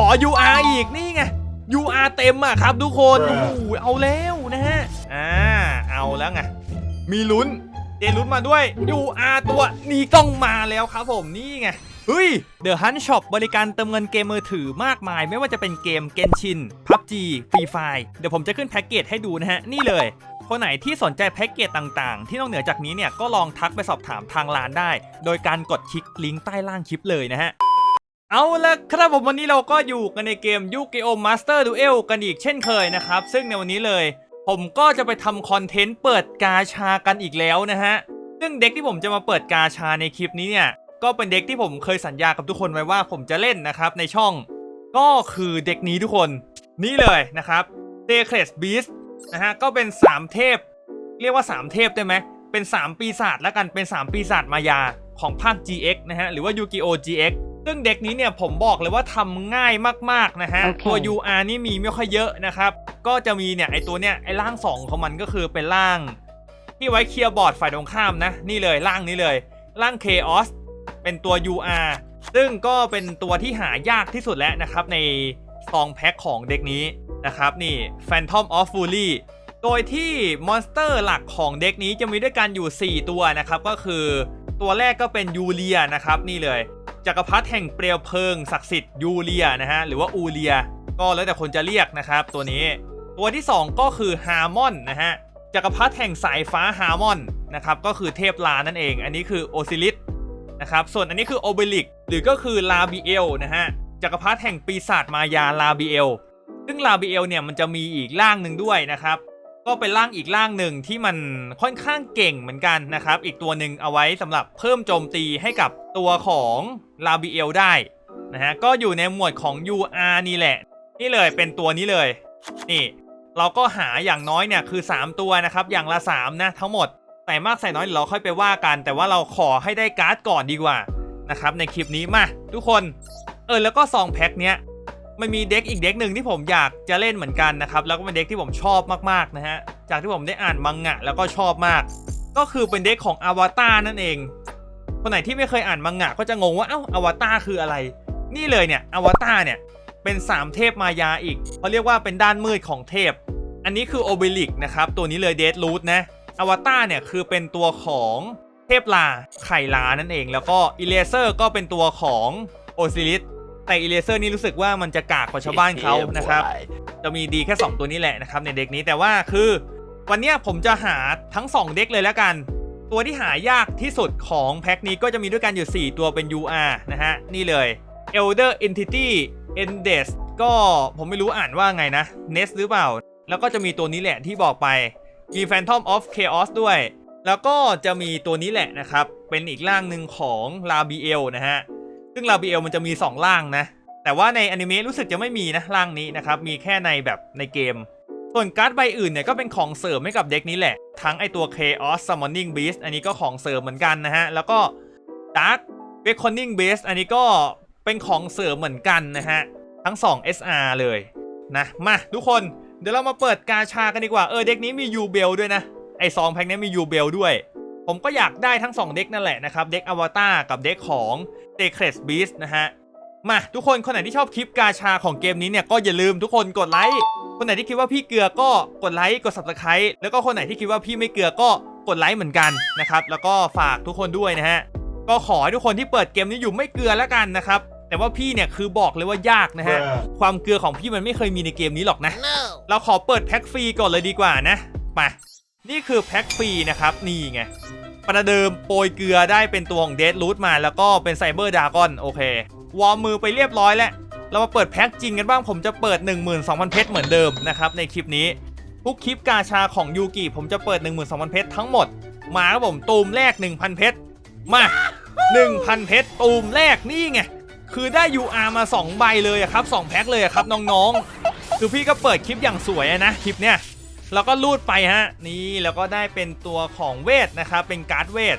ขอ UR อีกนี่ไง UR เต็มอะครับทุกคนโอ้โหเอาแล้วนะฮะอ่าเอาแล้วไงมีลุ้นเดลุ้นมาด้วย UR ตัวนี้ต้องมาแล้วครับผมนี่ไงเฮ้ย The Hunt Shop บริการเติมเงินเกมมือถือมากมาย ไม่ว่าจะเป็นเกม Genshin PUBG Free Fire เดี๋ยวผมจะขึ้นแพ็กเกจให้ดูนะฮะ นี่เลย คนไหนที่สนใจแพ็กเกจต่างๆ ที่นอกเหนือจากนี้เนี่ย ก็ลองทักไปสอบถามทางร้านได้ โดยการกดคลิกลิงก์ใต้ล่างคลิปเลยนะฮะ เอาละครับผมวันนี้เราก็อยู่กันในเกมยูกิโอมาสเตอร์ดูเอลกันอีกเช่นเคยนะครับ ซึ่งในวันนี้เลย ผมก็จะไปทำคอนเทนต์เปิดกาชากันอีกแล้วนะฮะ ซึ่งเด็กที่ผมจะมาเปิดกาชาในคลิปนี้เนี่ย ก็เป็นเด็กที่ผมเคยสัญญากับทุกคนไว้ว่าผมจะเล่นนะครับในช่อง ก็คือเด็กนี้ทุกคน นี่เลยนะครับ d e c r e s Beast นะฮะก็เป็น 3 เทพ เรียกว่า 3 เทพได้ไหมเป็น 3 ปีศาจแล้วกันเป็น 3 ปีศาจมายาของภาค GX นะฮะหรือว่า Yu-Gi-Oh! GX ซึ่งเด็กนี้เนี่ยผมบอกเลยว่าทำง่ายมากๆนะฮะโอเคตัว UR นี่มีไม่ค่อยเยอะนะครับ ก็จะมีเนี่ยไอตัวเนี่ยไอร่าง2ของมันก็คือเป็นร่าง ที่ไว้เคลียร์บอร์ดฝ่ายตรงข้ามนะ นี่เลยร่างนี้เลยร่าง Chaos เป็นตัว UR ซึ่งก็เป็นตัวที่หายากที่สุดแล้วนะครับในซองแพ็คของเด็กนี้นะครับนี่ Phantom of Fury โดยที่มอนสเตอร์หลักของเด็กนี้จะมีด้วยกันอยู่ 4 ตัวนะครับ ก็คือตัวแรกก็เป็นยูเลียนะครับนี่เลย จักรพรรดิแห่งเปลวเพลิงศักดิ์สิทธิ์ยูเลียนะฮะหรือว่าอูเลีย ก็แล้วแต่คนจะเรียกนะครับตัวนี้ ตัวที่ 2 ก็คือฮาร์มอนนะฮะจักรพรรดิแห่งสายฟ้าฮาร์มอนนะครับก็คือเทพลานั่นเอง อันนี้คือโอซิลิสนะครับส่วนอันนี้คือโอเบลิกหรือก็คือลาบิเอลนะฮะจักรพรรดิแห่งปีศาจมายาลาบิเอลซึ่งลาบิเอลเนี่ยมันจะมีอีกร่างหนึ่งด้วยนะครับ ก็เป็นร่างอีกร่างหนึ่งที่มันค่อนข้างเก่งเหมือนกันนะครับ อีกตัวหนึ่งเอาไว้สำหรับเพิ่มโจมตีให้กับตัวของลาบิเอลได้นะฮะก็อยู่ในหมวดของ UR นี่แหละ นี่เลยเป็นตัวนี้เลย นี่ เราก็หาอย่างน้อยเนี่ยคือ 3 ตัวนะครับ อย่างละ 3 นะทั้งหมดใส่มากใส่น้อยเดี๋ยวเราค่อยไปว่ากัน แต่ว่าเราขอให้ได้การ์ดก่อนดีกว่านะครับในคลิปนี้มาทุกคน เออแล้วก็ซองแพ็คเนี้ย มันมีเด็กอีกเด็กหนึ่งที่ผมอยากจะเล่นเหมือนกันนะครับ แล้วก็เป็นเด็กที่ผมชอบมากๆนะฮะ จากที่ผมได้อ่านมังงะแล้วก็ชอบมาก ก็คือเป็นเด็กของอวตารนั่นเอง คนไหนที่ไม่เคยอ่านมังงะก็จะงงว่าเอ้าอวตารคืออะไร นี่เลยเนี่ยอวตารเนี่ยเป็น3เทพมายาอีกเขาเรียกว่าเป็นด้านมืดของเทพ อันนี้คือโอเบลิกนะครับตัวนี้เลยเดดรูทนะอวตารเนี่ยคือเป็นตัวของเทพลาไข่ลานั่นเอง แล้วก็อิเลเซอร์ก็เป็นตัวของโอซิลิส แต่อิเลเซอร์นี่รู้สึกว่ามันจะกากกว่าชาวบ้านเขานะครับ จะมีดีแค่ 2 ตัวนี้แหละนะครับในเด็กนี้แต่ว่าคือ วันเนี้ยผมจะหาทั้ง 2 เด็กเลยแล้วกัน ตัวที่หายากที่สุดของแพ็คนี้ก็จะมีด้วยกันอยู่ 4 ตัวเป็น UR นะฮะ นี่เลย Elder Entity Endes ก็ผมไม่รู้อ่านว่าไงนะ Nest หรือเปล่า แล้วก็จะมีตัวนี้แหละที่บอกไปมี Phantom of Chaos ด้วย แล้วก็จะมีตัวนี้แหละนะครับ เป็นอีกร่างหนึ่งของ Labiel นะฮะ ซึ่ง Labiel มันจะมี2ร่างนะ แต่ว่าในอนิเมะรู้สึกจะไม่มีนะร่างนี้นะครับ มีแค่ในแบบในเกม ส่วนการ์ดใบอื่นเนี่ยก็เป็นของเสริมให้กับเด็กนี้แหละ ทั้งไอตัว Chaos Summoning Beast อันนี้ก็ของเสริมเหมือนกันนะฮะ แล้วก็ Dark Reckoning Beast อันนี้ก็เป็นของเสริมเหมือนกันนะฮะ ทั้ง 2 SR เลยนะ มาทุกคน เดี๋ยวเรามาเปิดกาชากันดีกว่า เออเด็กนี้มียูเบลด้วยนะ ไอซองแพ็คนี้มียูเบลด้วยผมก็อยากได้ทั้ง 2 เด็กนั่นแหละนะครับ เด็กอวตารกับเด็กของ เ e เครสบีสนะฮะ มาทุกคนคนไหนที่ชอบคลิปกาชาของเกมนี้เนี่ยก็อย่าลืมทุกคนกดไลค์ คนไหนที่คิดว่าพี่เกลือก็กดไลค์กด subscribe แล้วก็คนไหนที่คิดว่าพี่ไม่เกลือก็กดไลค์เหมือนกันนะครับ แล้วก็ฝากทุกคนด้วยนะฮะ ก็ขอให้ทุกคนที่เปิดเกมนี้อยู่ไม่เกลือแล้วกันนะครับ แต่ว่าพี่เนี่ยคือบอกเลยว่ายากนะฮะ ความเกลือของพี่มันไม่เคยมีในเกมนี้หรอกนะ เราขอเปิดแพ็คฟรีก่อนเลยดีกว่านะ มา นี่คือแพ็คฟรีนะครับ นี่ไง ประเดิมโปรยเกลือได้เป็นตัวของเดดรูทมาแล้วก็เป็นไซเบอร์ดากอนโอเควอร์มือไปเรียบร้อยแล้ว เรามาเปิดแพ็คจริงกันบ้างผมจะเปิด 12,000 เพชรเหมือนเดิมนะครับในคลิปนี้ ทุกคลิปกาชาของยูกิผมจะเปิด 12,000 เพชรทั้งหมด มาครับผมตูมแรก 1,000 เพชรมา 1,000 เพชรตูมแรกนี่ไงคือได้ UR มา 2 ใบเลยครับ 2 แพ็คเลยครับน้องๆ คือพี่ก็เปิดคลิปอย่างสวยนะคลิปเนี้ย แล้วก็รูดไปฮะนี่แล้วก็ได้เป็นตัวของเวทนะครับเป็นการ์ดเวท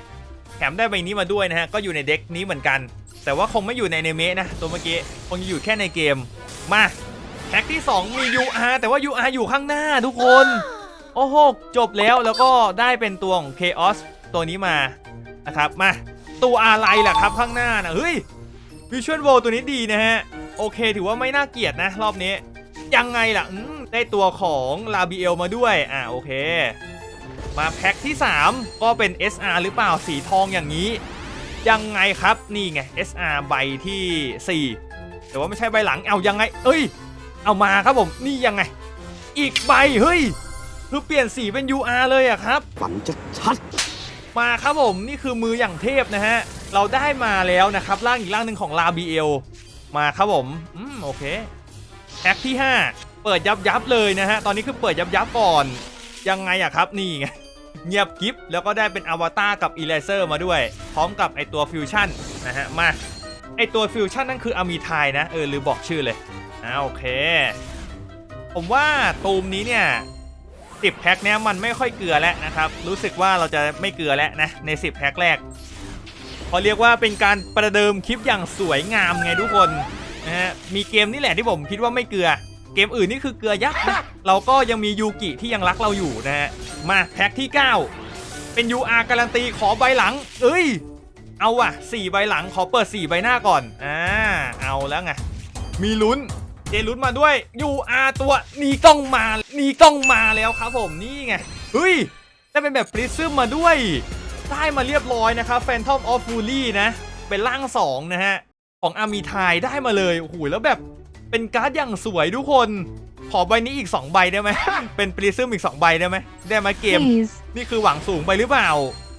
แถมได้ใบนี้มาด้วยนะฮะก็อยู่ในเด็กนี้เหมือนกัน แต่ว่าคงไม่อยู่ในอนิเมะนะตัวเมื่อกี้คงจะอยู่แค่ในเกมมาแพ็คที่ 2 มี UR แต่ว่า UR อยู่ข้างหน้าทุกคน โอ้โห จบแล้วแล้วก็ได้เป็นตัวของ Chaos ตัวนี้มานะครับมาตัวอะไรล่ะครับข้างหน้านะเฮ้ย Visual w o r l ตัวนี้ดีนะฮะ โอเคถือว่าไม่น่าเกลียดนะ รอบนี้ ยังไงล่ะอืม ได้ตัวของลาบีเอลมาด้วย อ่าโอเค มาแพ็คที่ 3 ก็เป็น SR หรือเปล่าสีทองอย่างนี้ ยังไงครับนี่ไง SR ใบที่ 4 แต่ว่าไม่ใช่ใบหลังเอายังไง เอ้ย เอามาครับผมนี่ยังไง อีกใบเฮ้ยคือเปลี่ยนสีเป็น UR เลยอะครับฝันจะชัดมาครับผมนี่คือมืออย่างเทพนะฮะ เราได้มาแล้วนะครับร่างอีกร่างหนึ่งของลาบีเอลมาครับผม อืมโอเคแพ็คที่ 5 เปิดยับยับเลยนะฮะ ตอนนี้คือเปิดยับยับก่อน ยังไงอะครับนี่ไง เงียบกิฟแล้วก็ได้เป็นอวตารกับอีเลเซอร์มาด้วย พร้อมกับไอตัวฟิวชั่นนะฮะ มา ไอตัวฟิวชั่นนั่นคืออามีทายนะ เออหรือบอกชื่อเลยอ่าโอเค ผมว่าตูมนี้เนี่ย10แพ็คเนี้ยมันไม่ค่อยเกลือแล้วนะครับ รู้สึกว่าเราจะไม่เกลือแล้วนะใน 10 แพ็คแรกเขาเรียกว่าเป็นการประเดิมคลิปอย่างสวยงามไงทุกคนนะฮะมีเกมนี่แหละที่ผมคิดว่าไม่เกลือ เกมอื่นนี่คือเกลือยับนะเราก็ยังมียูกิที่ยังรักเราอยู่นะฮะมาแพ็คที่ 9 เป็น UR การันตีขอใบหลัง เอ้ย เอาว่ะ4ใบหลังขอเปิด 4 ใบหน้าก่อนอ่าเอาแล้วไงมีลุ้นเจลุ้นมาด้วย UR ตัวนี้ต้องมานี่ต้องมาแล้วครับผมนี่ไงเฮ้ยได้เป็นแบบปริซึมมาด้วยได้มาเรียบร้อยนะครับ Phantom of Fury นะ เป็นร่าง 2 นะฮะ ของอามีทายได้มาเลยโอ้โหแล้วแบบ เป็นการ์ดอย่างสวยทุกคน ขอใบนี้อีก 2 ใบได้ไหม เป็นปริซึมอีก 2 ใบได้ไหม ได้ไหมเกม Please. นี่คือหวังสูงไปหรือเปล่า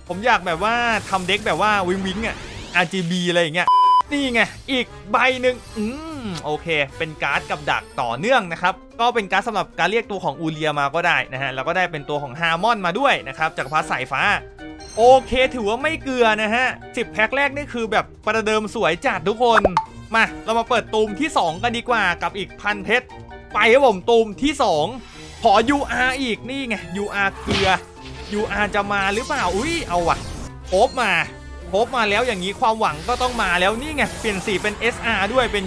ผมอยากแบบว่าทำเด็กแบบว่าวิงวิงอะ RGB อะไรอย่างเงี้ย นี่ไง อีกใบหนึ่งอืมโอเค เป็นการ์ดกับดักต่อเนื่องนะครับ ก็เป็นการ์ดสำหรับการเรียกตัวของอูเลียมาก็ได้นะฮะ แล้วก็ได้เป็นตัวของฮาร์มอนมาด้วยนะครับจากรพรรดิสายฟ้าโอเค ถือว่าไม่เกลือนะฮะ 10 แพ็คแรกนี่คือแบบประเดิมสวยจัดทุกคน มาเรามาเปิดตูมที่ 2 กันดีกว่ากับอีกพันเพชรไปครับผมตูมที่ 2 ขอ UR อีกนี่ไง UR เกลือ UR จะมาหรือเปล่าอุ้ยเอาว่ะโคบมาโคบมาแล้วอย่างนี้ความหวังก็ต้องมาแล้วนี่ไงเปลี่ยนสีเป็น SR ด้วยเป็น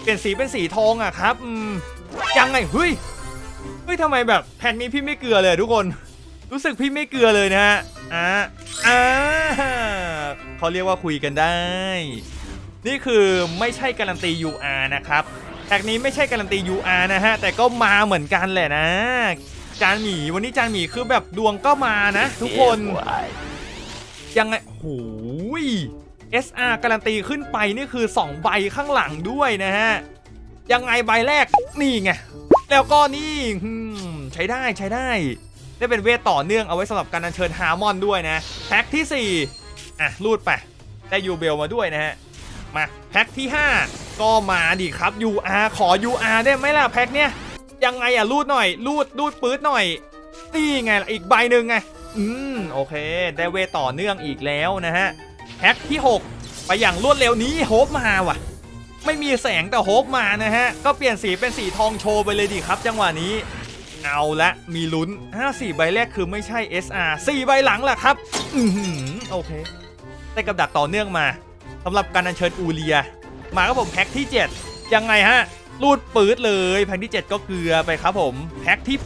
เปลี่ยนสีเป็นสีทองอะครับยังไงเฮ้ยเฮ้ยทำไมแบบแพ็คนี้พี่ไม่เกลือเลยทุกคน รู้สึกพี่ไม่เกลือเลยนะฮะอ่าอ่าเขาเรียกว่าคุยกันได้ นี่คือไม่ใช่การันตี UR นะครับแท็กนี้ไม่ใช่การันตี UR นะฮะ แต่ก็มาเหมือนกันแหละนะ จานหมีวันนี้จานหมีคือแบบดวงก็มานะ ทุกคน ยังไงโหูย SR การันตีขึ้นไปนี่คือ 2 ใบข้างหลังด้วยนะฮะ ยังไงใบแรกนี่ไง แล้วก็นี่อืมใช้ได้ใช้ได้ ได้เป็นเวทต่อเนื่องเอาไว้สำหรับการอัญเชิญฮาร์มอนด้วยนะแพ็คที่ 4 อะรูดไป ได้ยูเบลมาด้วยนะฮะ มาแพ็คที่ 5 ก็มาดิครับ UR ขอ UR ได้ไหมล่ะแพ็คเนี้ยยังไงอะรูดหน่อย รูดรูดปื๊ดหน่อยนี่ไงล่ะอีกใบหนึ่งไงอืมโอเค ได้เวต่อเนื่องอีกแล้วนะฮะแพ็คที่ 6 ไปอย่างรวดเร็วนี้โฮปมาว่ะ ไม่มีแสงแต่โฮปมานะฮะ ก็เปลี่ยนสีเป็นสีทองโชว์ไปเลยดิครับ จังหวะนี้ เอาละมีลุ้นห้าสี่ใบแรกคือไม่ใช่ SR 4ใบหลังแหละครับ อือหือโอเค ได้กับดักต่อเนื่องมา สำหรับการอัญเชิญอูเลีย มาครับผมแพ็คที่ 7 ยังไงฮะรูดปืดเลยแพ็คที่ 7 ก็เกลือไปครับผมแพ็คที่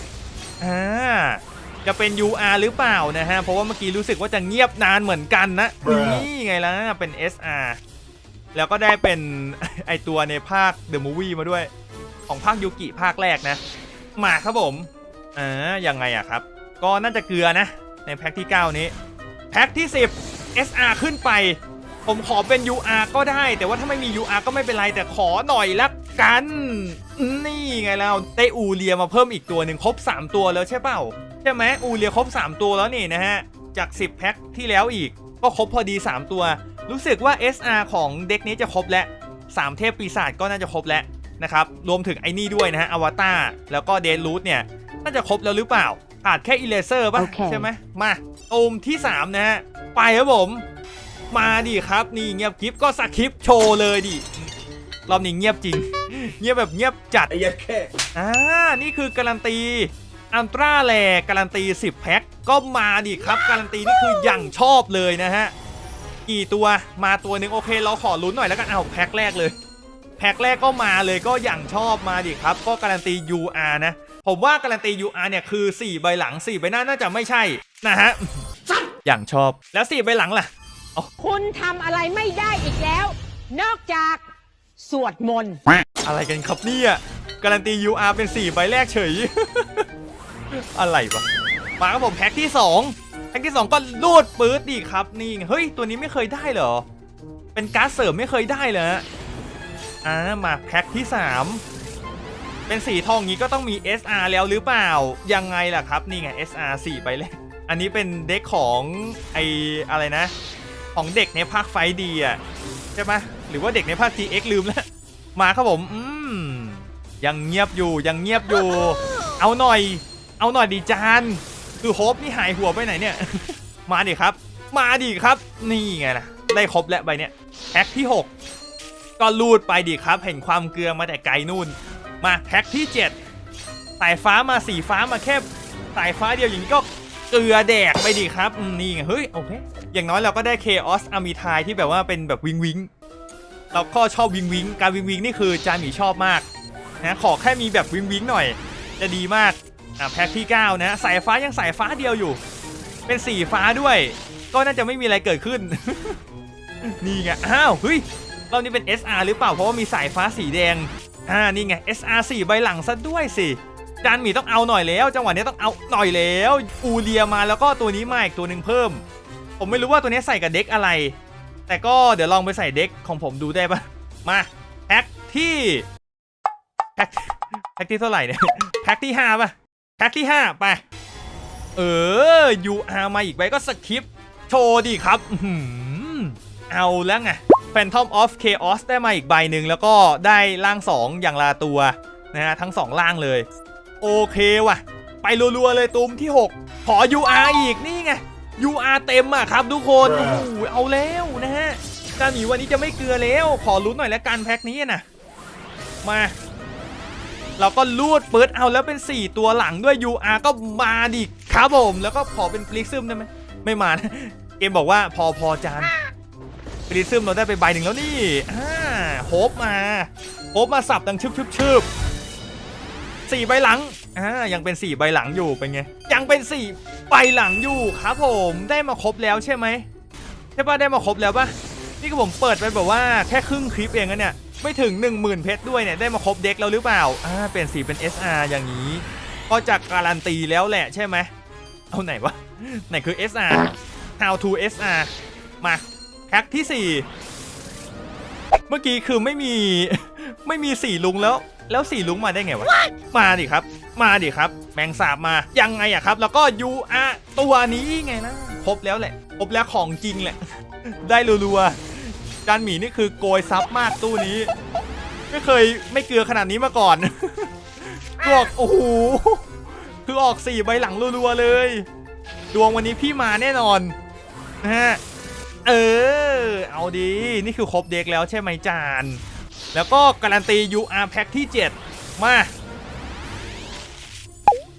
8อ่าจะเป็น UR หรือเปล่านะฮะ เพราะว่าเมื่อกี้รู้สึกว่าจะเงียบนานเหมือนกันนะนี่ไงล่ะเป็น SR แล้วก็ได้เป็นไอตัวในภาค The Movie มาด้วย ของภาคยูกิภาคแรกนะ มาครับผมอ่ายังไงอะครับ ก็น่าจะเกลือนะ ในแพ็คที่ 9 นี้ แพ็คที่ 10 SR ขึ้นไป ผมขอเป็น UR ก็ได้ แต่ว่าถ้าไม่มี UR ก็ไม่เป็นไรแต่ขอหน่อยละกัน นี่ไงเราได้อูเลียมาเพิ่มอีกตัวหนึ่งครบ 3 ตัวแล้วใช่เปล่าใช่ไหมอูเลียครบ 3 ตัวแล้วนี่นะฮะ จาก 10 แพ็คที่แล้วอีก ก็ครบพอดี 3 ตัว รู้สึกว่า SR ของเด็กนี้จะครบแล้ว3เทพปีศาจก็น่าจะครบแล้วนะครับรวมถึงไอ้นี่ด้วยนะฮะอวตารแล้วก็เดนรูทเนี่ยน่าจะครบแล้วหรือเปล่าขาดแค่อีเลเซอร์ป่ะโอเคใช่ไหมมาตูมที่ 3 นะฮะไปครับผม มาดิครับ นี่เงียบคลิปก็สคริปต์โชว์เลยดิรอบนี้เงียบจริง เงียบแบบเงียบจัดไอ้ยัดแค่อ่านี่คือการันตีอันตราแลการันตี 10 แพ็คก็มาดิครับการันตีนี่คืออย่างชอบเลยนะฮะกี่ตัวมาตัวหนึ่งโอเค เราขอลุ้นหน่อยแล้วกันเอาแพ็คแรกเลย แพ็คแรกก็มาเลยก็อย่างชอบมาดิครับ ก็การันตี UR นะ ผมว่าการันตี UR เนี่ยคือ 4 ใบหลัง 4 ใบหน้าน่าจะไม่ใช่นะฮะอย่างชอบแล้ว 4 ใบหลังล่ะ คุณทำอะไรไม่ได้อีกแล้ว นอกจากสวดมนต์อะไรกันครับเนี่ยการันตี UR เป็น 4 ใบแรกเฉย อะไรวะมาครับผมแพ็คที่ 2 แพ็คที่ 2 ก็ลูดปื๊ดดีครับนี่ไงเฮ้ย ตัวนี้ไม่เคยได้เหรอ เป็นการ์ดเสริมไม่เคยได้เลยฮะอ่ามาแพ็คที่ 3 เป็นสีทองนี้ก็ต้องมี SR แล้วหรือเปล่า ยังไงล่ะครับ นี่ไง SR 4 ใบแรก อันนี้เป็นเด็กของไออะไรนะ ของเด็กในภาคไฟดีอะใช่ไหมหรือว่าเด็กในภาค GX ลืมแล้ว มาครับผมอืมยังเงียบอยู่ยังเงียบอยู่ เอาหน่อย เอาหน่อยดีจานคือโฮปนี่หายหัวไปไหนเนี่ย มาดิครับ มาดิครับ นี่ไงล่ะ ได้ครบแล้วใบเนี้ยแพ็คที่ 6 ก็ลูดไปดิครับ เห็นความเกลือมาแต่ไกลนู่น มาแพ็คที่ 7 สายฟ้ามาสีฟ้ามาแค่สายฟ้าเดียวอย่างนี้ก็เกลือแดกไปดิครับอืมนี่ไงเฮ้ยโอเค อย่างน้อยเราก็ได้เคออสอามีทายที่แบบว่าเป็นแบบวิงวิงเราก็ชอบวิงวิงการวิงวิงนี่คือจานหมีชอบมากนะขอแค่มีแบบวิงวิงหน่อย จะดีมากอะแพ็คที่ 9 นะสายฟ้ายังสายฟ้าเดียวอยู่ เป็นสีฟ้าด้วย ก็น่าจะไม่มีอะไรเกิดขึ้น นี่ไงอ้าวเฮ้ยเรานี่เป็น SR หรือเปล่าเพราะว่ามีสายฟ้าสีแดงอ่านี่ไง SR 4ใบหลังซะด้วยสิจานหมีต้องเอาหน่อยแล้ว จังหวะนี้ต้องเอาหน่อยแล้วอูเรียมาแล้วก็ตัวนี้มาอีกตัวหนึ่งเพิ่ม ผมไม่รู้ว่าตัวนี้ใส่กับเด็กอะไร แต่ก็เดี๋ยวลองไปใส่เด็กของผมดูได้ปะมาแพ็คที่แพ็คแพ็คที่เท่าไหร่เนี่ยแพ็คที่ห้าป่ะแพ็คที่ห้าไปเออ UR มาอีกใบก็สคริปโชว์ดีครับอือเอาแล้วไง Phantom of Chaos ได้มาอีกใบหนึ่งแล้วก็ได้ร่าง 2 อย่างลาตัวนะฮะทั้ง2ร่างเลย โอเคว่ะ ไปรัวๆเลยตูมที่ 6 ขอ UR อีกนี่ไง UR เต็มอะครับทุกคนโอ้โหเอาแล้วนะฮะการหนีวันนี้จะไม่เกลือแล้ว ขอลุ้นหน่อยแล้วกันแพ็คนี้นะมา เราก็ลูดเปิดเอาแล้วเป็น 4 ตัวหลังด้วย UR ก็มาดิครับผม แล้วก็ขอเป็นปลิกซึมได้ไหมไม่มานะเกมบอกว่าพอพอจานปลิกซึมเราได้ไปใบหนึ่งแล้วนี่อ่าโฮปมาโฮปมาสับดังชึบชึบชึบสี่ใบหลัง อ่ายังเป็นสี่ใบหลังอยู่เป็นไงยังเป็นสี่ใบหลังอยู่ครับผมได้มาครบแล้วใช่ไหมใช่ปะได้มาครบแล้วปะนี่ก็ผมเปิดไปแบบว่าแค่ครึ่งคลิปเองนะเนี่ยไม่ถึง 10,000 เพชรด้วยเนี่ยได้มาครบเด็กแล้วหรือเปล่าอ่าเปลี่ยนสีเป็น SR อย่างนี้ ก็จะการันตีแล้วแหละใช่ไหมเอาไหนวะไหนคือ SR How to SR มาแพ็คที่ 4 เมื่อกี้คือไม่มีไม่มีสีลุงแล้ว แล้วสีลุงมาได้ไงวะ มาดิครับ มาดิครับ แมงสาบมา ยังไงอะครับ แล้วก็ UR ตัวนี้ไงนะ ครบแล้วแหละ ครบแล้วของจริงแหละ ได้รัวๆจานหมีนี่คือโกยซับมากตู้นี้ ไม่เคยไม่เกลือขนาดนี้มาก่อนคือออกโอ้โห คือออกสี่ใบหลังรัวๆเลย ดวงวันนี้พี่มาแน่นอนนะฮะ เออ เอาดี นี่คือครบเด็กแล้วใช่ไหมจาน แล้วก็การันตี UR แพ็คที่ 7 มา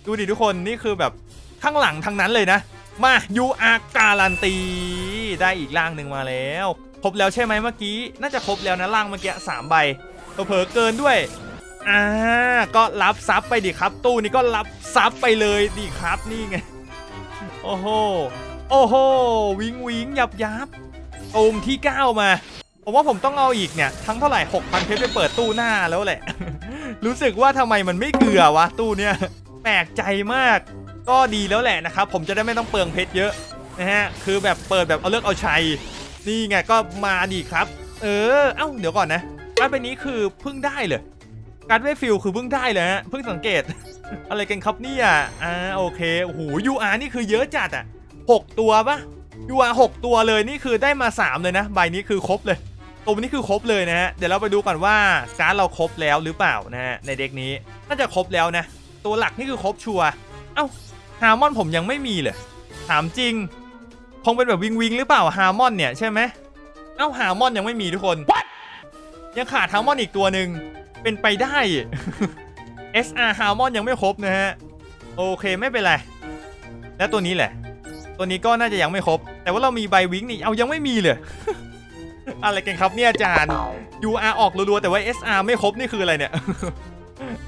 ดูดิทุกคนนี่คือแบบข้างหลังทั้งนั้นเลยนะ มา UR การันตีได้อีกร่างหนึ่งมาแล้ว ครบแล้วใช่ไหมเมื่อกี้ น่าจะครบแล้วนะร่างเมื่อกี้สามใบเผลอเกินด้วยอ่าก็รับซับไปดิครับ ตู้นี้ก็รับซับไปเลยดิครับนี่ไงโอ้โหโอ้โหวิงวิงยับยับตูมที่ 9 มา ผมว่าผมต้องเอาอีกเนี่ย ทั้งเท่าไหร่6,000เพชรไปเปิดตู้หน้าแล้วแหละ รู้สึกว่าทำไมมันไม่เกลือวะตู้เนี้ยแปลกใจมาก ก็ดีแล้วแหละนะครับ ผมจะได้ไม่ต้องเปลืองเพชรเยอะนะฮะคือแบบเปิดแบบเอาเลือกเอาชัยนี่ไงก็มาดีครับ เออเอ้าเดี๋ยวก่อนนะการดใบนี้คือเพิ่งได้เลย การเวฟฟิลคือเพิ่งได้เลยฮะเพิ่งสังเกต อะไรกันครับเนี่ยอ่าโอเคโอ้โห UR นี่คือเยอะจัดอะหกตัวปะ UR หกตัวเลยนี่คือได้มาสามเลยนะ ใบนี้คือครบเลย ตัวนี้คือครบเลยนะฮะเดี๋ยวเราไปดูก่อนว่าการ์ดเราครบแล้วหรือเปล่านะฮะในเด็กนี้น่าจะครบแล้วนะ ตัวหลักนี่คือครบชัวร์เอ้าฮาร์มอนผมยังไม่มีเลย ถามจริง คงเป็นแบบวิงวิงหรือเปล่าฮาร์มอนเนี่ยใช่ไหมเอ้าฮาร์มอนยังไม่มีทุกคนยังขาดฮาร์มอนอีกตัวหนึ่งเป็นไปได้ SR ฮาร์มอนยังไม่ครบนะฮะโอเคไม่เป็นไร แล้วตัวนี้แหละ ตัวนี้ก็น่าจะยังไม่ครบ แต่ว่าเรามีใบวิงนี่เอายังไม่มีเลย อะไรกันครับเนี่ยอาจารย์ UR ออกรัวๆแต่ว่า SR ไม่ครบนี่คืออะไรเนี่ย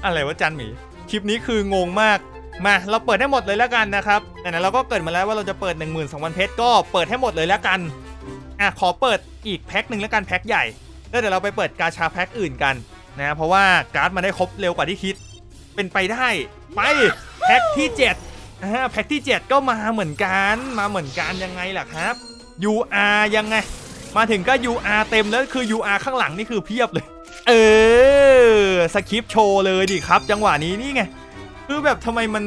อะไรวะอาจารย์หมี คลิปนี้คืองงมาก มาเราเปิดให้หมดเลยแล้วกันนะครับแต่นั้นเราก็เกิดมาแล้วว่าเราจะเปิด 1 2 0 0 0เพชรก็เปิดให้หมดเลยแล้วกันอะขอเปิดอีกแพ็คหนึ่งแล้วกันแพ็คใหญ่แล้วเดี๋ยวเราไปเปิดกาชาแพ็คอื่นกันนะเพราะว่าการ์ดมันได้ครบเร็วกว่าที่คิด เป็นไปได้ไปแพ็คที่7อ่าแพ็คที่ 7 ก็มาเหมือนกันมาเหมือนกันยังไงล่ะครับ UR ยังไง มาถึงก็ UR เต็มแล้วคือ UR ข้างหลังนี่คือเพียบเลย เออสคริปต์โชว์เลยดิครับ จังหวะนี้นี่ไงคือแบบทำไมมัน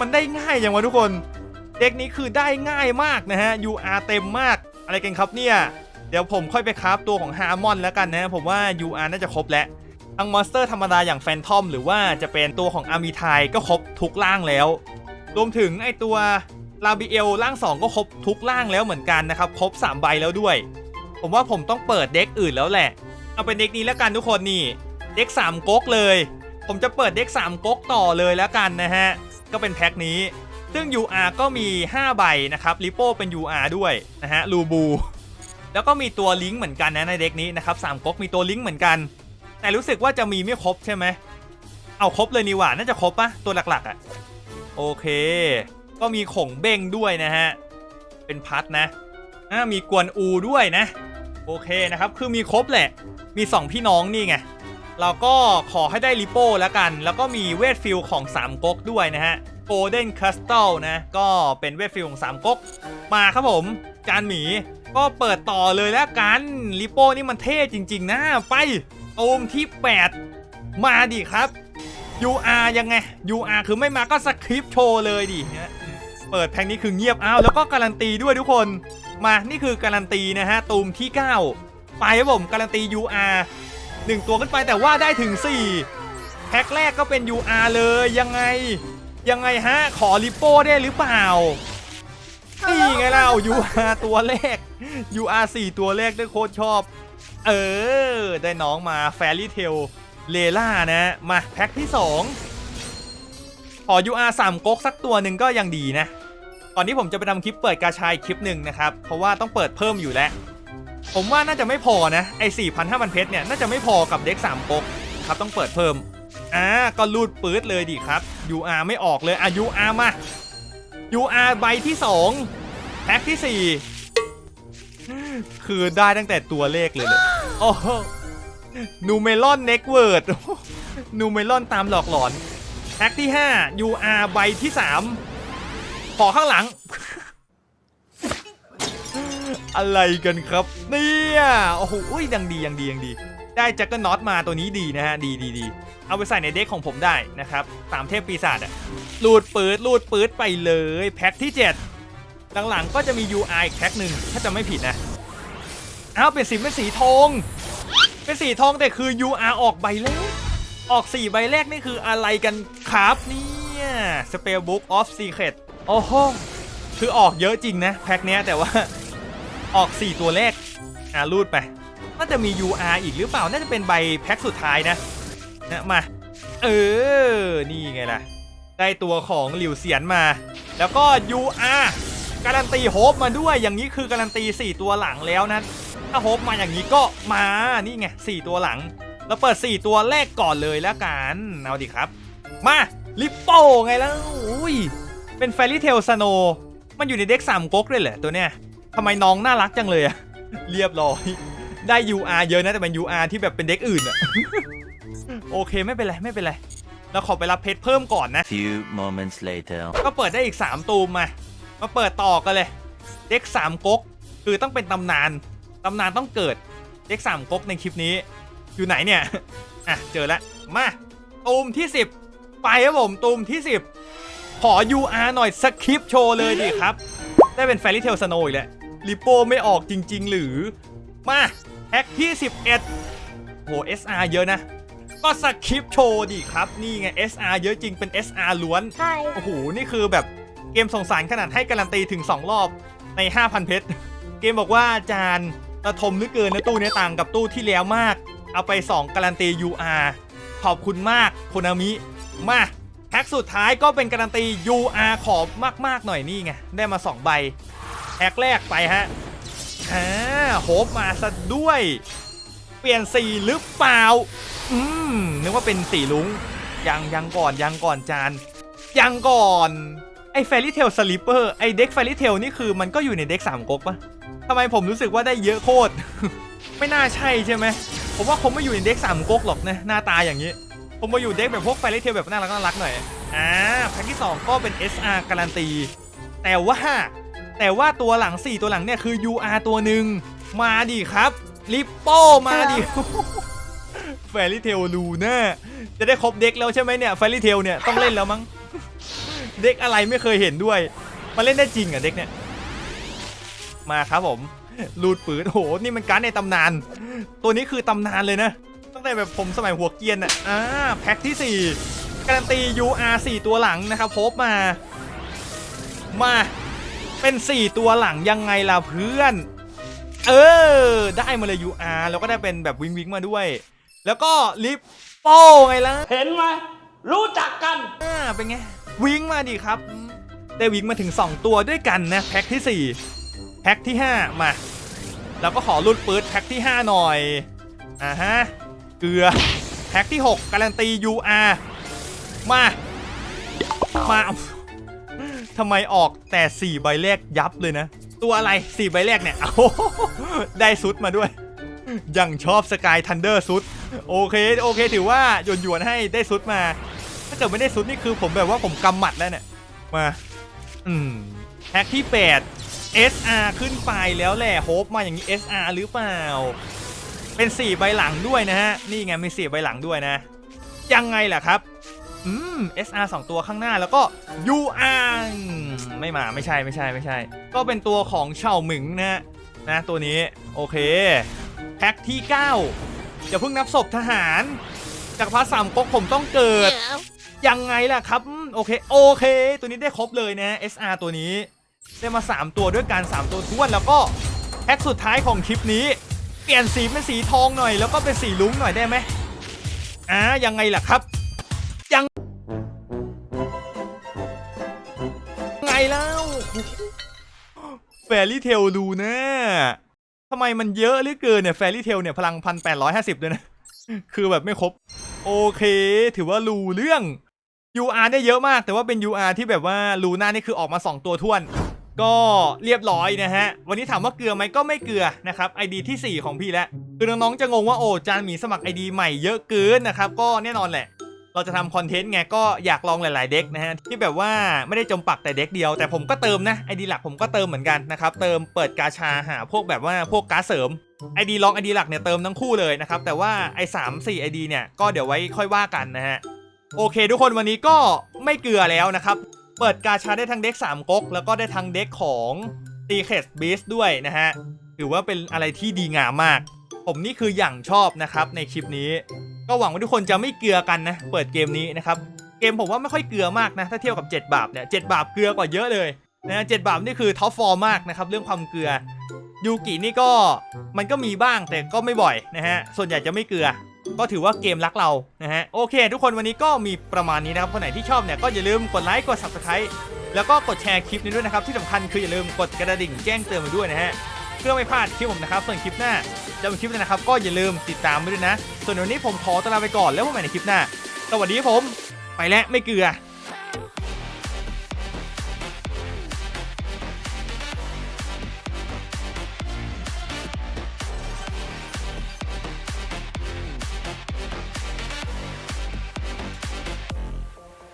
มันได้ง่ายอย่างวะทุกคน เด็กนี้คือได้ง่ายมากนะฮะ UR เต็มมากอะไรกันครับเนี่ย เดี๋ยวผมค่อยไปคราฟตัวของฮาร์มอนแล้วกันนะ ผมว่า UR น่าจะครบแล้วทั้งมอนสเตอร์ธรรมดาอย่างแฟนทอมหรือว่าจะเป็นตัวของอาร์มีไทยก็ครบทุกร่างแล้ว รวมถึงไอตัว ลาบิเอลร่าง 2 ก็ครบทุกร่างแล้วเหมือนกันนะครับ ครบ 3 ใบแล้วด้วย ผมว่าผมต้องเปิดเด็กอื่นแล้วแหละ เอาเป็นเด็กนี้แล้วกันทุกคนนี่ เด็ก3ก๊กเลย ผมจะเปิดเด็ก3ก๊กต่อเลยแล้วกันนะฮะ ก็เป็นแพ็คนี้ ซึ่ง UR ก็มี 5 ใบนะครับลิโป้เป็น UR ด้วยนะฮะลูบูแล้วก็มีตัวลิงก์เหมือนกันนะในเด็กนี้นะครับสามก๊กมีตัวลิงก์เหมือนกัน แต่รู้สึกว่าจะมีไม่ครบใช่ไหม เอาครบเลยนี่หว่า น่าจะครบปะตัวหลักๆอะ่ะ โอเค ก็มีขงเบ้งด้วยนะฮะ เป็นพัดนะอ่ามีกวนอูด้วยนะ โอเคนะครับ คือมีครบแหละ มี 2 พี่น้องนี่ไง เราก็ขอให้ได้ลิโป้แล้วกัน แล้วก็มีเวทฟิลของ 3ก๊กด้วยนะฮะโกลเด้นค s สตัลนะ ก็เป็นเวทฟิลของ 3ก๊ก มาครับผม จานหมี ก็เปิดต่อเลยแล้วกัน ลิโป้นี่มันเท่จริง ๆ นะ ไปตูมที่ 8 มาดิครับ UR ยังไง UR คือไม่มาก็สคริปต์โชว์เลยดิเนี่ย เปิดแพ็งนี้คือเงียบอ้าวแล้วก็การันตีด้วยทุกคน มานี่คือการันตีนะฮะตูมที่ 9 ไปครับผมการันตี UR 1 ตัวขึ้นไปแต่ว่าได้ถึง 4 แพ็คแรกก็เป็น UR เลยยังไง ยังไงฮะ ขอลิโป้ได้หรือเปล่านี่ไงเล่า UR ตัวแรก UR 4 ตัวแรกด้วยโคตรชอบ เออ ได้น้องมาแฟรี่เทลเลล่านะ มาแพ็คที่ 2 ขอ UR 3ก๊กสักตัวหนึ่งก็ยังดีนะ ก่อนที่ผมจะไปทำคลิปเปิดกาชายคลิปหนึ่งนะครับ เพราะว่าต้องเปิดเพิ่มอยู่แล้ว ผมว่าน่าจะไม่พอนะ ไอ้4,000 5,000เพชรเนี่ย น่าจะไม่พอกับเด็ก3ก๊กครับต้องเปิดเพิ่ม อ่า ก็รูดปื๊ดเลยดิครับ UR ไม่ออกเลยอะ UR มา UR ใบที่2แพ็คที่4คือได้ตั้งแต่ตัวเลขเลยเลยโอ้นูเมลอนเน็กเวิร์ดนูเมลอนตามหลอกหลอนแพ็คที่ 5 UR ใบที่ 3 ขอข้างหลัง อะไรกันครับ เนี่ยโอ้โหอยยังดียังดียังดี ได้แจ็คเกอร์น็อตมาตัวนี้ดีนะฮะ ดีดีดีเอาไปใส่ในเด็กของผมได้นะครับสามเทพปีศาจอะลูดปืดลูดปืดไปเลย แพ็คที่ 7 หลังๆก็จะมี UI อีแพ็คหนึ่งถ้าจะไม่ผิดนะอ้าวเป็นสีเป็นสีทองเป็นสีทองแต่คือ UR ออกใบแรกออก 4 ใบแรกนี่คืออะไรกันครับเนี่ย Spellbook of Secret โอ้โหคือออกเยอะจริงนะ แพ็คเนี้ยแต่ว่าออก 4 ตัวแรก อ่ารูดไปน่าจะมี UR อีกหรือเปล่า น่าจะเป็นใบแพ็คสุดท้ายนะนะมา เออ นี่ไงล่ะ ได้ตัวของหลิวเสียนมา แล้วก็ UR การันตีโฮปมาด้วย อย่างนี้คือการันตี 4 ตัวหลังแล้วนะ ถ้าโฮปมาอย่างนี้ก็มา นี่ไง4ตัวหลังแล้วเปิด 4 ตัวแรกก่อนเลยแล้วกัน เอาดิครับ มา ลิปโป้ไงแล้ว อุ้ย เป็นแฟรี่เทลสโนมันอยู่ในเด็กสามก๊กเลยเหรอตัวเนี้ยทำไมน้องน่ารักจังเลยอะเรียบร้อย ได้ UR เยอะนะแต่เป็น UR ที่แบบเป็นเด็กอื่นอะโอเคไม่เป็นไรไม่เป็นไรเราขอไปรับเพชรเพิ่มก่อนนะ Few moments later. ก็เปิดได้อีก 3 ตูมมา มาเปิดต่อกันเลย เด็ก3ก๊กคือต้องเป็นตำนานตำนานต้องเกิดเด็ก3ก๊กในคลิปนี้ อยู่ไหนเนี่ยอะเจอแล้วมาตูมที่ 10 ไปครับผมตูมที่ 10 ขอ UR หน่อยสคริปต์โชว์เลยดิครับ ได้เป็นแฟรี่เทลสโนอีกแล้วลิโป้ไม่ออกจริง ๆ หรือ มาแพ็คที่ 11โห SR เยอะนะ ก็สคริปต์โชว์ดิครับ นี่ไง SR เยอะจริงเป็น SR ล้วน ใช่ โอ้โห นี่คือแบบเกมสงสารขนาดให้การันตีถึง 2 รอบใน 5,000 เพชร เกมบอกว่าอาจารย์ระทมเหลือเกินนะตู้เนี้ยต่างกับตู้ที่แล้วมาก เอาไป 2 การันตี UR ขอบคุณมากโคนามิมา แพ็คสุดท้ายก็เป็นการันตี UR ขอมากๆหน่อยนี่ไง ได้มา 2 ใบแพ็คแรกไปฮะอ่าโฮปมาซะด้วย เปลี่ยนสีหรือเปล่า อืม นึกว่าเป็นสีลุง ยังยังก่อนยังก่อนจาน ยังก่อน ไอ้แฟรี่เทลสลิปเปอร์ไอ้เด็กแฟรี่เทลนี่คือมันก็อยู่ในเด็กสามก๊กปะทำไมผมรู้สึกว่าได้เยอะโคตร ไม่น่าใช่ใช่ไหม ผมว่าคงไม่อยู่ในเด็กสามก๊กหรอกนะ หน้าตาอย่างนี้ ผมมาอยู่เด็กแบบพวกไฟเลเทลแบบน่ารักน่ารักหน่อย อ่าแพ็คที่ 2 ก็เป็น SR การันตี แต่ว่า แต่ว่าตัวหลัง 4 ตัวหลังเนี่ยคือ UR ตัวหนึ่งมาดิครับลิปโป้มาดิแฟรี่เทลลูน่าจะได้ครบเด็กแล้วใช่ไหมเนี่ยแฟรี่เทลเนี่ยต้องเล่นแล้วมั้ง เด็กอะไรไม่เคยเห็นด้วย มาเล่นได้จริงเหรอะเด็กเนี่ย มาครับผมลูดปืนโหนี่มันการในตำนาน ตัวนี้คือตำนานเลยนะ ตั้งแต่แบบผมสมัยหัวเกรียนอะอ่าแพ็คที่ 4 การันตี UR 4 ตัวหลังนะครับพบมา มาเป็น 4 ตัวหลังยังไงล่ะเพื่อน เออ ได้มาเลย UR แล้วก็ได้เป็นแบบวิงวิงมาด้วย แล้วก็ลิปโป้ไงล่ะ เห็นไหมรู้จักกัน อ่าเป็นไง วิงมาดิครับอืมได้วิงมาถึง 2 ตัวด้วยกันนะ แพ็คที่ 4 แพ็คที่ 5 มา แล้วก็ขอรุ่นปืดแพ็คที่ 5 หน่อยอ่าฮะ เกลือแพ็คที่ 6 การันตี UR มา มาทำไมออกแต่ 4 ใบแรกยับเลยนะ ตัวอะไร 4 ใบแรกเนี่ยเอาได้ซุดมาด้วย ยังชอบสกายทันเดอร์ซุด โอเค โอเค ถือว่าหยวนหยวนให้ได้ซุดมา ถ้าเกิดไม่ได้ซุดนี่คือผมแบบว่าผมกำหมัดแล้วเนี่ย มา อืมแพ็คที่ 8 SR ขึ้นไปแล้วแหละโฮปมาอย่างนี้ SR หรือเปล่า เป็น4ใบหลังด้วยนะฮะนี่ไงมี4ใบหลังด้วยนะ ยังไงล่ะครับอืม SR 2 ตัวข้างหน้าแล้วก็ UR ไม่มาไม่ใช่ไม่ใช่ไม่ใช่ ก็เป็นตัวของเฉาหมิงนะฮะนะตัวนี้โอเคแพ็คที่9อย่าเพิ่งนับศพทหารจากพาร์ทสามก๊กผมต้องเกิด ยังไงล่ะครับโอเคโอเค ตัวนี้ได้ครบเลยนะ SR ตัวนี้ได้มา 3 ตัวด้วยกัน 3 ตัวท้วนแล้วก็แพ็คสุดท้ายของคลิปนี้ ปลี่ยนสีเป็นสีทองหน่อย แล้วก็เป็นสีลุ้งหน่อยได้ไหมอ่ายังไงล่ะครับ ยังไงแล้วแฟรี่เทลดูนะทำไมมันเยอะเหลือเกินเนี่ยแฟรี่เทลเนี่ยพลังพันแปดร้อยห้าสิบด้วยนะ คือแบบไม่ครบ โอเค ถือว่ารู้เรื่อง UR ได้เยอะมาก แต่ว่าเป็น UR ที่แบบว่าลูน่านี่คือออกมา 2 ตัวท้วน ก็เรียบร้อยนะฮะ วันนี้ถามว่าเกลือไหมก็ไม่เกลือนะครับ ID ที่ 4 ของพี่แล้วคือน้องๆจะงงว่าโอ้จานหมีสมัคร ID ใหม่เยอะเกินนะครับ ก็แน่นอนแหละ เราจะทำคอนเทนต์ไงก็อยากลองหลาย ๆ เด็กนะฮะที่แบบว่าไม่ได้จมปักแต่เด็กเดียว แต่ผมก็เติมนะ ID หลักผมก็เติมเหมือนกันนะครับเติมเปิดกาชาหาพวกแบบว่าพวกการดเสริม ID ล็อก ID หลักเนี่ยเติมทั้งคู่เลยนะครับแต่ว่าไอสามสี่ ID เนี่ยก็เดี๋ยวไว้ค่อยว่ากันนะฮะโอเค ทุกคนวันนี้ก็ไม่เกลือแล้วนะครับ เปิดกาชาได้ทั้งเด็ก3ก๊กแล้วก็ได้ทั้งเด็กของตีเคสบีสด้วยนะฮะถือว่าเป็นอะไรที่ดีงามมาก ผมนี่คืออย่างชอบนะครับในคลิปนี้ ก็หวังว่าทุกคนจะไม่เกลือกันนะ เปิดเกมนี้นะครับ เกมผมว่าไม่ค่อยเกลือมากนะ ถ้าเทียบกับ 7 บาปเนี่ยเบาปเกลือกว่าเยอะเลยนะเจ็ดบาปนี่คือท็อปฟอร์มากนะครับเรื่องความเกลือยูกินี่ก็มันก็มีบ้างแต่ก็ไม่บ่อยนะฮะส่วนใหญ่จะไม่เกลือ ก็ถือว่าเกมรักเรานะฮะโอเค ทุกคนวันนี้ก็มีประมาณนี้นะครับคนไหนที่ชอบเนี่ยก็อย่าลืมกดไลค์กด subscribe แล้วก็กดแชร์คลิปนี้ด้วยนะครับที่สำคัญคืออย่าลืมกดกระดิ่งแจ้งเตือนมาด้วยนะฮะเพื่อไม่พลาดคลิปผมนะครับส่วนคลิปหน้าจะเป็นคลิปไหนะครับ ก็อย่าลืมติดตามไปด้วยนะ ส่วนวันนี้ผมขอตลาไปก่อนแล้วพบกันใหม่ในคลิปหน้าสวัสดีผม ไปแล้วไม่เกลือ